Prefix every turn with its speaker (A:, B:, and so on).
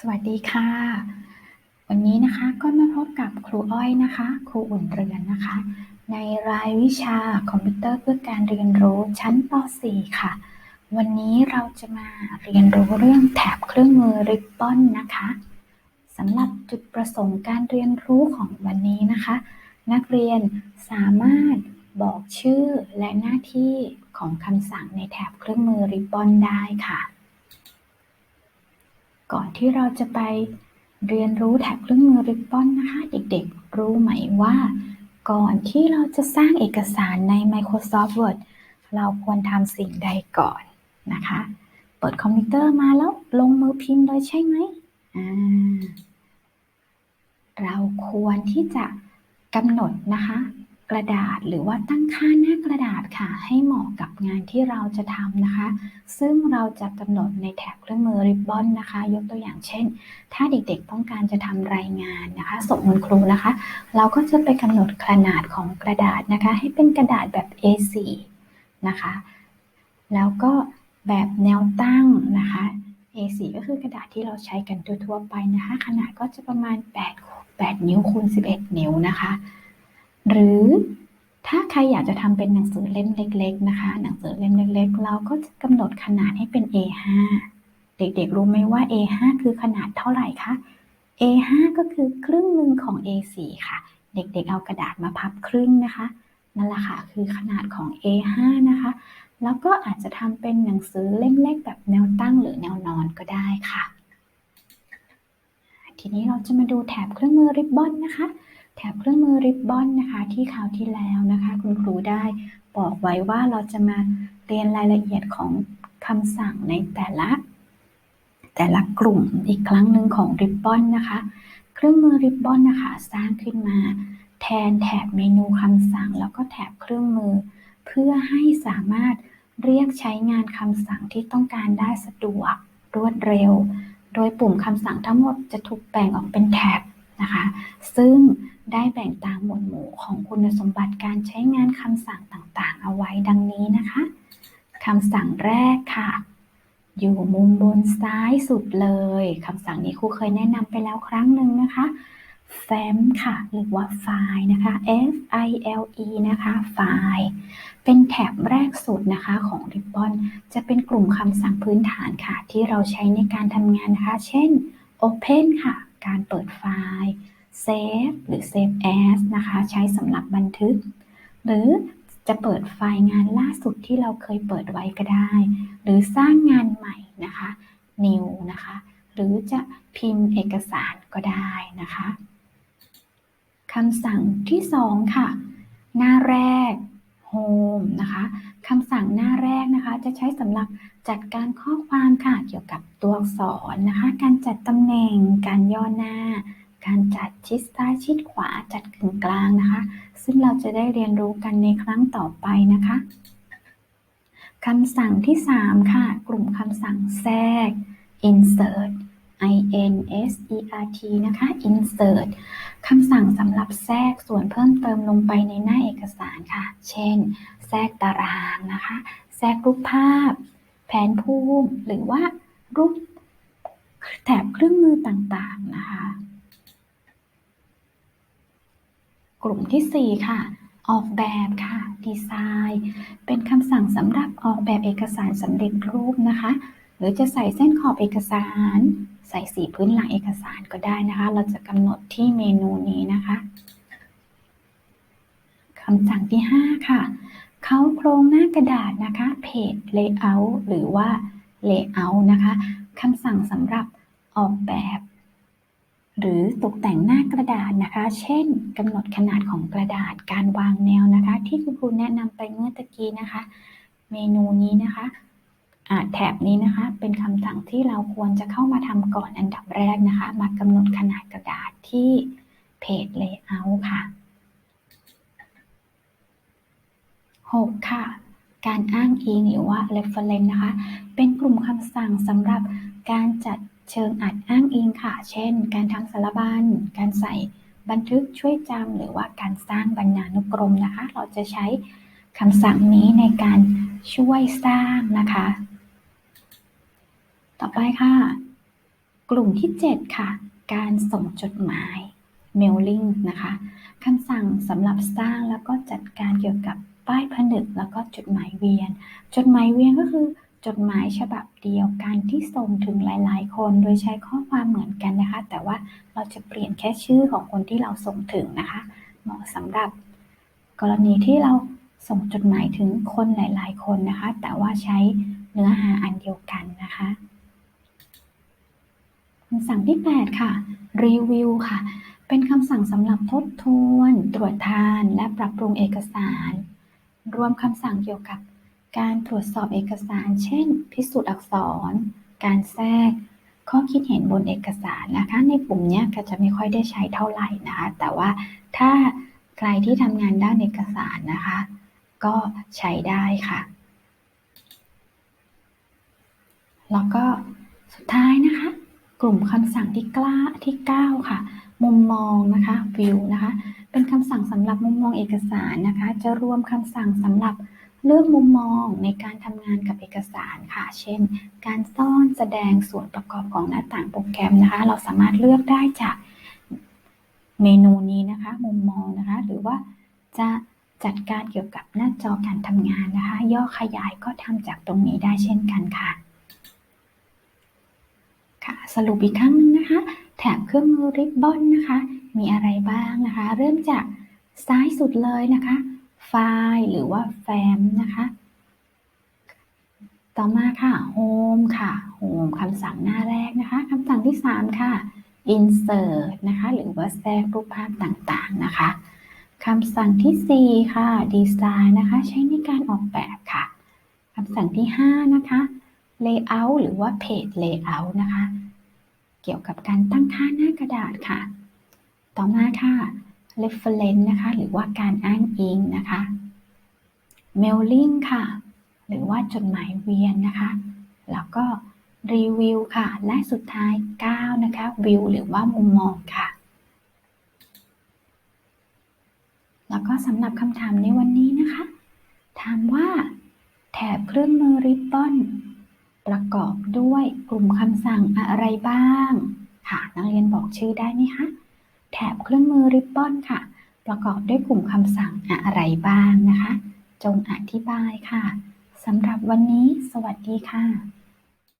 A: สวัสดีค่ะ วันนี้นะคะก็มาพบกับครูอ้อยนะคะ ครูอุ่นเรือนนะคะ ในรายวิชาคอมพิวเตอร์เพื่อการเรียนรู้ชั้นป .4 ค่ะ วันนี้เราจะมาเรียนรู้เรื่องแถบเครื่องมือริบบอนนะคะสำหรับจุดประสงค์การเรียนรู้ของวันนี้นะคะ นักเรียนสามารถบอกชื่อและหน้าที่ของคำสั่งในแถบเครื่องมือริบบอนได้ค่ะ ก่อนที่เราจะไปเรียนรู้แถบเครื่องมือริบบอนนะคะ เด็กๆ รู้ไหมว่า ก่อนที่เราจะสร้างเอกสารใน Microsoft Word เราควรทำสิ่งใดก่อนนะคะ เปิดคอมพิวเตอร์มาแล้วลงมือพิมพ์เลยใช่ไหมเราควรที่จะกำหนดนะคะ ระดาษหรือว่าตั้งค่าหน้ากระดาษค่ะ ให้เหมาะกับงานที่เราจะทำนะคะ ซึ่งเราจะกำหนดในแถบเครื่องมือริบบอนนะคะ ยกตัวอย่างเช่น ถ้าเด็กๆต้องการจะทำรายงานนะคะส่งคุณครูนะคะ เราก็จะไปกำหนดขนาดของกระดาษนะคะ ให้เป็นกระดาษแบบ A4 นะคะ แล้วก็แบบแนวตั้งนะคะ A4 ก็คือกระดาษที่เราใช้กันทั่วๆไปนะคะ ขนาดก็จะประมาณ 8 8 นิ้วคูณ11 นิ้วนะคะ หรือถ้าใครอยากจะทำเป็นหนังสือเล่มเล็ก ๆ นะคะ หนังสือเล่มเล็ก ๆ เราก็จะกำหนดขนาดให้เป็น A5 เด็กๆ รู้ไหมว่า A5 คือขนาดเท่าไหร่คะ A5 ก็คือครึ่งหนึ่งของ A4 ค่ะ เด็กๆ เอากระดาษมาพับครึ่งนะคะ นั่นแหละค่ะ คือขนาดของ A5 นะคะ แล้วก็อาจจะทำเป็นหนังสือเล่มเล็กแบบแนวตั้งหรือแนวนอนก็ได้ค่ะ ทีนี้เราจะมาดูแถบเครื่องมือริบบอนนะคะ แถบเครื่องมือริบบอนนะคะ ที่คราวที่แล้วนะคะ คุณครูได้บอกไว้ว่าเราจะมาเรียนรายละเอียดของคำสั่งในแต่ละ แต่ละกลุ่มอีกครั้งหนึ่งของริบบอนนะคะ เครื่องมือริบบอนนะคะ สร้างขึ้นมา แทนแถบเมนูคำสั่ง แล้วก็แถบเครื่องมือ เพื่อให้สามารถเรียกใช้งานคำสั่งที่ต้องการได้สะดวกรวดเร็ว โดยปุ่มคำสั่งทั้งหมดจะถูกแบ่งออกเป็นแถบนะคะ ซึ่ง ได้แบ่งตามหมวดหมู่ของคุณสมบัติการใช้งานคำสั่งต่างๆ เอาไว้ดังนี้นะคะคำสั่งแรกค่ะ อยู่มุมบนซ้ายสุดเลยคำสั่งนี้ครูเคยแนะนำไปแล้วครั้งหนึ่งนะคะ fam ค่ะ หรือว่าไฟล์นะคะ f i l e นะคะไฟล์เป็นแถบแรกสุดนะคะของ Ribbon จะเป็นกลุ่มคำสั่งพื้นฐานค่ะ ที่เราใช้ในการทำงานนะคะ เช่น open ค่ะ การเปิดไฟล์ save หรือ save as นะคะ ใช้สำหรับบันทึก หรือจะเปิดไฟล์งานล่าสุดที่เราเคยเปิดไว้ก็ได้ หรือสร้างงานใหม่นะคะ new นะคะ หรือจะพิมพ์เอกสารก็ได้นะคะคำสั่งที่ 2 ค่ะ หน้าแรก home นะคะคำสั่งหน้าแรกนะคะ จะใช้สำหรับจัดการข้อความค่ะ เกี่ยวกับตัวอักษรนะคะ การจัดตำแหน่ง การย่อหน้า การจัดชิดซ้ายชิดขวาจัดกึ่งกลางนะคะ ซึ่งเราจะได้เรียนรู้กันในครั้งต่อไปนะคะคำสั่งที่ 3 ค่ะ กลุ่มคำสั่งแทรก insert i n s e r t นะคะ insert คำสั่งสำหรับแทรกส่วนเพิ่มเติมลงไปในหน้าเอกสารค่ะ เช่น แทรกตารางนะคะ แทรกรูปภาพ แผนภูมิ หรือว่ารูปแถบเครื่องมือต่างๆนะคะ กลุ่มที่ 4 ค่ะ ออกแบบค่ะ ดีไซน์ เป็นคำสั่งสำหรับออกแบบเอกสารสำเร็จรูปนะคะ หรือจะใส่เส้นขอบเอกสาร ใส่สีพื้นหลังเอกสารก็ได้นะคะ เราจะกำหนดที่เมนูนี้นะคะคำสั่งที่ 5 ค่ะ เขาโครงหน้ากระดาษนะคะ page layout หรือว่า layout นะคะคำสั่งสำหรับออกแบบ หรือตกแต่งหน้ากระดาษนะคะ เช่นกำหนดขนาดของกระดาษการวางแนวนะคะ ที่คุณครูแนะนำไปเมื่อตะกี้นะคะ เมนูนี้นะคะแถบนี้นะคะเป็นคำสั่งที่เราควรจะเข้ามาทำก่อนอันดับแรกนะคะ มากำหนดขนาดกระดาษที่ Page Layout ค่ะ 6. ค่ะ การอ้างอิงหรือว่า reference นะคะ เป็นกลุ่มคำสั่งสำหรับการจัด เชิงอัดอ้างอิงค่ะ เช่น การทำสารบัญ การใส่บันทึกช่วยจำหรือว่าการสร้างบรรณานุกรมนะคะ เราจะใช้คำสั่งนี้ในการช่วยสร้างนะคะ ต่อไปค่ะ กลุ่มที่ 7 ค่ะ การส่งจดหมาย mailing นะคะคำสั่งสำหรับสร้างแล้วก็จัดการเกี่ยวกับป้ายผนึกแล้วก็จดหมายเวียน จดหมายเวียนก็คือ จดหมายฉบับเดียวกันที่ส่งถึงหลาย ๆ คนโดยใช้ข้อความเหมือนกันนะคะ แต่ว่าเราจะเปลี่ยนแค่ชื่อของคนที่เราส่งถึงนะคะ เหมาะสำหรับกรณีที่เราส่งจดหมายถึงคนหลาย ๆ คนนะคะ แต่ว่าใช้เนื้อหาอันเดียวกันนะคะคำสั่งที่ 8 ค่ะ รีวิวค่ะ เป็นคำสั่งสำหรับทบทวน ตรวจทาน และปรับปรุงเอกสาร รวมคำสั่งเกี่ยวกับ การตรวจสอบเอกสาร เช่น พิสูจน์อักษร การแทรก ข้อคิดเห็นบนเอกสารนะคะ ในกลุ่มนี้ก็จะไม่ค่อยได้ใช้เท่าไหร่นะคะ แต่ว่าถ้าใครที่ทำงานด้านเอกสารนะคะ ก็ใช้ได้ค่ะ แล้วก็สุดท้ายนะคะ กลุ่มคำสั่งที่กล้าที่ 9 ค่ะ มุมมองนะคะ view นะคะ เป็นคำสั่งสำหรับมุมมองเอกสารนะคะ จะรวมคำสั่งสำหรับ เลือกมุมมองในการทำงานกับเอกสารค่ะ เช่น การซ่อนแสดงส่วนประกอบของหน้าต่างโปรแกรมนะคะ เราสามารถเลือกได้จากเมนูนี้นะคะ มุมมองนะคะ หรือว่าจะจัดการเกี่ยวกับหน้าจอการทำงานนะคะ ย่อขยายก็ทำจากตรงนี้ได้เช่นกันค่ะ ค่ะ สรุปอีกครั้งหนึงนะคะ แถบเครื่องมือริบบอนนะคะ มีอะไรบ้างนะคะ เริ่มจากซ้ายสุดเลยนะคะ ไฟล์หรือว่าแฟ้มนะคะ ต่อมาค่ะ Home ค่ะ Home คำสั่งหน้าแรกนะคะคำสั่งที่ 3 ค่ะ Insert นะคะ หรือว่าแทรกรูปภาพต่างๆนะคะคำสั่งที่ 4 ค่ะ Design นะคะ ใช้ในการออกแบบค่ะคำสั่งที่ 5 นะคะ Layout หรือว่า Page Layout นะคะ เกี่ยวกับการตั้งค่าหน้ากระดาษค่ะ ต่อมาค่ะ reference นะคะหรือว่าการอ้างอิงนะคะ mailing ค่ะ หรือว่าจดหมายเวียนนะคะ แล้วก็ review ค่ะ และสุดท้าย 9 นะคะ view หรือว่ามุมมองค่ะ แล้วก็สำหรับคำถามในวันนี้นะคะ ถามว่า แถบเครื่องมือริบบอนประกอบด้วยกลุ่มคำสั่งอะไรบ้าง ค่ะ นักเรียนบอกชื่อได้ไหมคะ แถบเครื่องมือริบบอนค่ะ ประกอบด้วยกลุ่มคำสั่งอะไรบ้างนะคะ จงอธิบายค่ะสำหรับวันนี้ สวัสดีค่ะ